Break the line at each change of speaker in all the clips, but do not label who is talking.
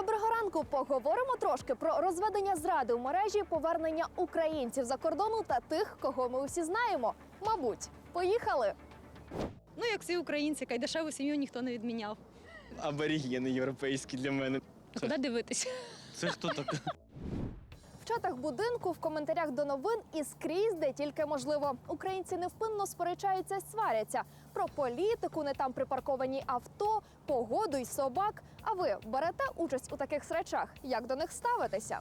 Доброго ранку. Поговоримо трошки про розведення зради в мережі, повернення українців за кордону та тих, кого ми усі знаємо. Мабуть, поїхали.
Ну, як всі українці, кайдашеву сім'ю ніхто не відміняв.
Аборігени європейські для мене.
А куди дивитися?
Це хто так?
В будинку, в коментарях до новин і скрізь, де тільки можливо. Українці невпинно сперечаються й сваряться про політику, не там припарковані авто, погоду й собак. А ви берете участь у таких срачах? Як до них ставитеся?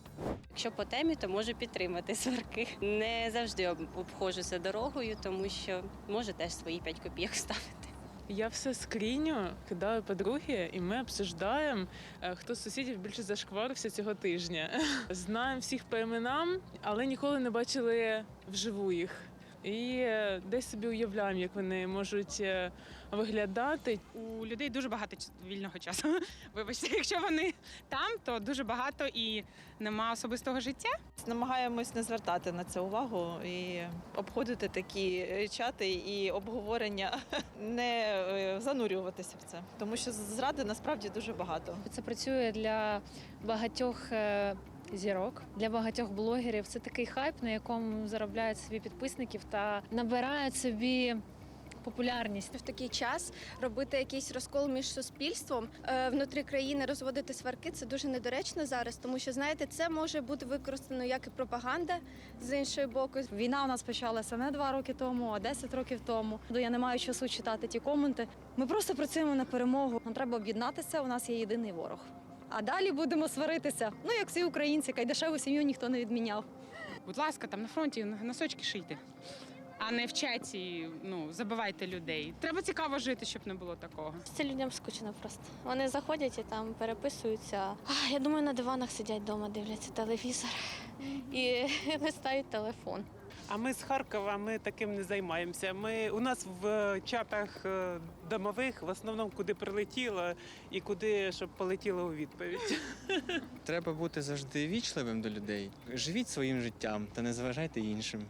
Якщо по темі, то можу підтримати сварки. Не завжди обходжуся дорогою, тому що може теж свої 5 копійок ставити.
Я все скріню, кидаю подруги, і ми обсуждаємо, е, хто з сусідів більше зашкварився цього тижня. Знаємо всіх по іменам, але ніколи не бачили вживу їх. І е, десь собі уявляємо, як вони можуть е, виглядати.
У людей дуже багато ч- вільного часу. Вибачте, якщо вони там, то дуже багато і нема особистого життя.
Намагаємось не звертати на це увагу і обходити такі е, чати і обговорення, не е, занурюватися в це, тому що зради насправді дуже багато.
Це працює для багатьох е, зірок, для багатьох блогерів. Це такий хайп, на якому заробляють собі підписників та набирають собі популярність.
в такий час робити якийсь розкол між суспільством е, внутрі країни, розводити сварки це дуже недоречно зараз, тому що знаєте, це може бути використано як і пропаганда з іншої боку.
Війна у нас почалася не два роки тому, а 10 років тому. До я не маю часу читати ті коменти. Ми просто працюємо на перемогу. Нам треба об'єднатися. У нас є єдиний ворог. А далі будемо сваритися. Ну, як всі українці, кайдашеву сім'ю ніхто не відміняв.
Будь ласка, там на фронті носочки шийте. А не в чаті, ну, забивайте людей. Треба цікаво жити, щоб не було такого.
Це людям скучно просто. Вони заходять і там переписуються. А, я думаю, на диванах сидять вдома, дивляться телевізор і листають телефон.
А ми з Харкова ми таким не займаємося. Ми у нас в чатах е, домових в основному куди прилетіло і куди щоб полетіло у відповідь.
Треба бути завжди вічливим до людей. Живіть своїм життям та не заважайте іншим.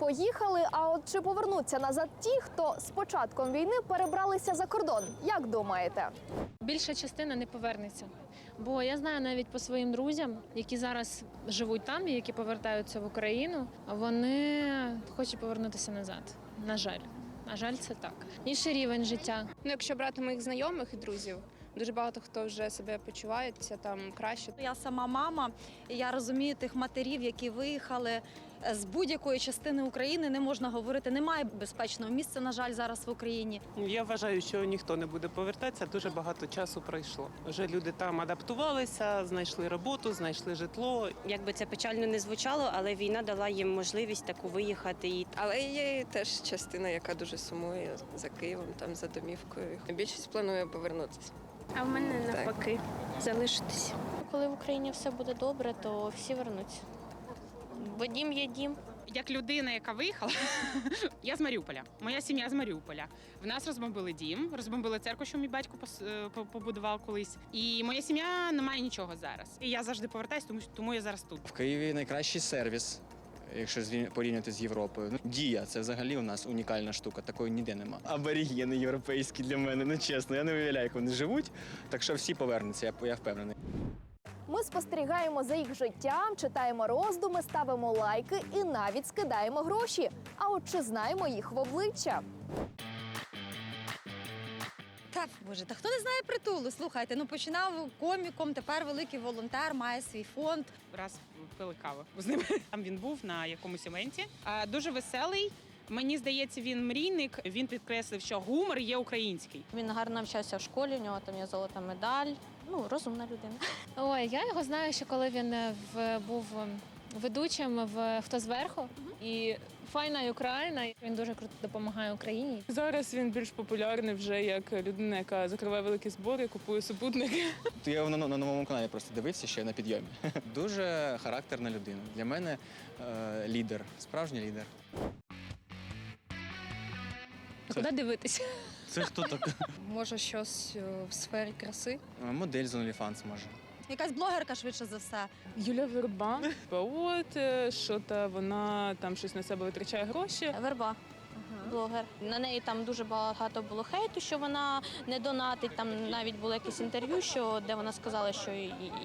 Поїхали. А от чи повернуться назад ті, хто з початком війни перебралися за кордон? Як думаєте?
Більша частина не повернеться. Бо я знаю навіть по своїм друзям, які зараз живуть там і які повертаються в Україну, вони хочуть повернутися назад. На жаль. На жаль, це так. Інший рівень життя.
Ну, якщо брати моїх знайомих і друзів, дуже багато хто вже себе почувається там краще.
Я сама мама, і я розумію тих матерів, які виїхали е, з будь-якої частини України. Не можна говорити, немає безпечного місця, на жаль, зараз в Україні.
Я вважаю, що ніхто не буде повертатися. Дуже багато часу пройшло. Вже люди там адаптувалися, знайшли роботу, знайшли житло.
Як би це печально не звучало, але війна дала їм можливість таку виїхати і
Але є теж частина, яка дуже сумує за Києвом, там за домівкою. Більшість планує повернутися.
А в мене
Так.
навпаки залишитись. Коли в Україні все буде добре, то всі вернуться. Бо дім є дім.
Як людина, яка виїхала, я з Маріуполя. Моя сім'я з Маріуполя. В нас розбомбили дім, розбомбили церкву, що мій батько пос- е, по- побудував колись. І моя сім'я не має нічого зараз. І я завжди повертаюсь, тому, тому я зараз тут.
В Києві найкращий сервіс. Якщо порівняти з Європою, ну дія це взагалі у нас унікальна штука, такої ніде нема. Аборігени європейські для мене, ну чесно, я не уявляю, як вони живуть. Так що всі повернуться, я, я впевнений.
Ми спостерігаємо за їх життям, читаємо роздуми, ставимо лайки і навіть скидаємо гроші. А от чи знаємо їх в обличчя?
Та боже, та хто не знає притулу? Слухайте, ну починав коміком, тепер великий волонтер, має свій фонд.
Раз пили каву з ним. Там він був на якомусь івенті. А, Дуже веселий. Мені здається, він мрійник. Він підкреслив, що гумор є український.
Він гарно навчався в школі, у нього там є золота медаль. Ну, розумна людина.
Ой, я його знаю, ще коли він е, в, був е, ведучим в Хто зверху і Файна Україна. Він дуже круто допомагає Україні.
Зараз він більш популярний вже як людина, яка закриває великі збори, купує супутники.
То я його на, на новому каналі просто дивився ще на підйомі. Дуже характерна людина. Для мене е, лідер, справжній лідер.
А куди дивитися?
Це хто так?
Може, щось в сфері краси.
Модель з OnlyFans може.
Якась блогерка швидше за все.
Юля Верба. От е, що та вона там щось на себе витрачає гроші.
Верба.
Блогер. На неї там дуже багато було хейту, що вона не донатить. Там навіть було якесь інтерв'ю, що де вона сказала, що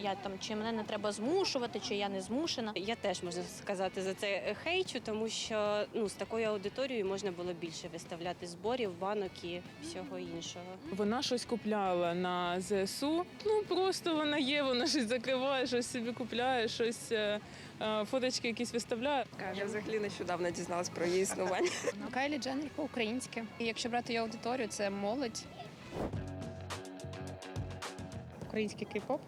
я там чи мене не треба змушувати, чи я не змушена.
Я теж можна сказати за це хейчу, тому що ну з такою аудиторією можна було більше виставляти зборів, банок і всього іншого.
Вона щось купляла на ЗСУ. Ну просто вона є, вона щось закриває, щось собі купляє, щось е, е, фоточки якісь виставляє.
Я взагалі нещодавно дізналась про її існування.
Кайлі Дженнер по-українськи. І якщо брати її аудиторію, це молодь.
Український кей-поп.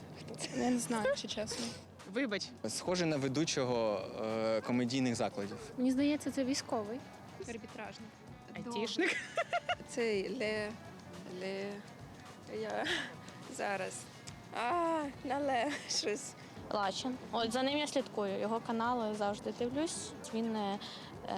Я не знаю, якщо чесно.
Вибач,
Схоже на ведучого е, комедійних закладів.
Мені здається, це військовий.
Арбітражний.
айтішник.
Цей ле. Ле. Я зараз. А, на ле щось.
Лачин. От за ним я слідкую. Його канали завжди дивлюсь. Він е,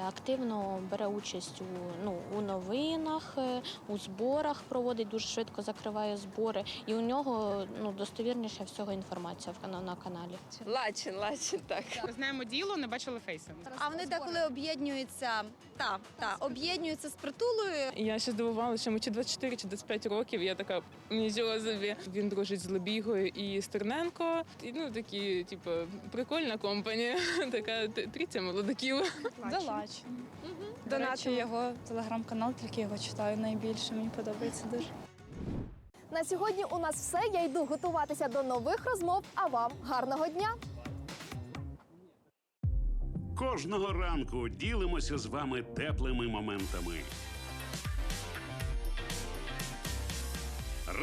активно бере участь у ну у новинах, е, у зборах проводить дуже швидко закриває збори. І у нього ну достовірніша всього інформація в кана- на каналі.
Лачин, лачин, так.
Ми знаємо діло, не бачили фейса.
А вони деколи об'єднуються та, та, об'єднуються з притулою.
Я ще здивувалася, що ми чи 24, чи 25 років. Я така нічого собі. Він дружить з Лебігою і Стерненко. І, ну такі, типу, прикольна компанія. Така т- трійця молодиків.
Залачин. До речі, його телеграм-канал, тільки його читаю найбільше. Мені подобається дуже.
На сьогодні у нас все. Я йду готуватися до нових розмов. А вам гарного дня!
Кожного ранку ділимося з вами теплими моментами.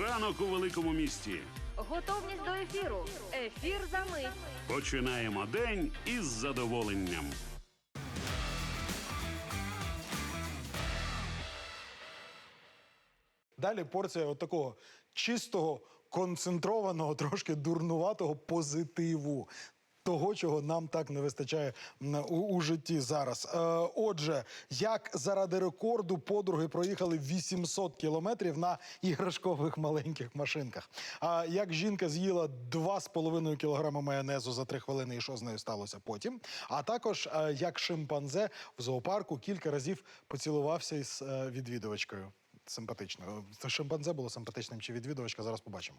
Ранок у великому місті.
Готовність до ефіру. Ефір за мить.
Починаємо день із задоволенням.
Далі порція от такого чистого, концентрованого, трошки дурнуватого позитиву. Того, чого нам так не вистачає у, у житті зараз. Е, отже, як заради рекорду подруги проїхали 800 кілометрів на іграшкових маленьких машинках. А як жінка з'їла 2,5 кілограми майонезу за 3 хвилини, і що з нею сталося потім. А також е, як шимпанзе в зоопарку кілька разів поцілувався із е, відвідувачкою. Симпатично. Це шимпанзе було симпатичним чи відвідувачка, зараз побачимо.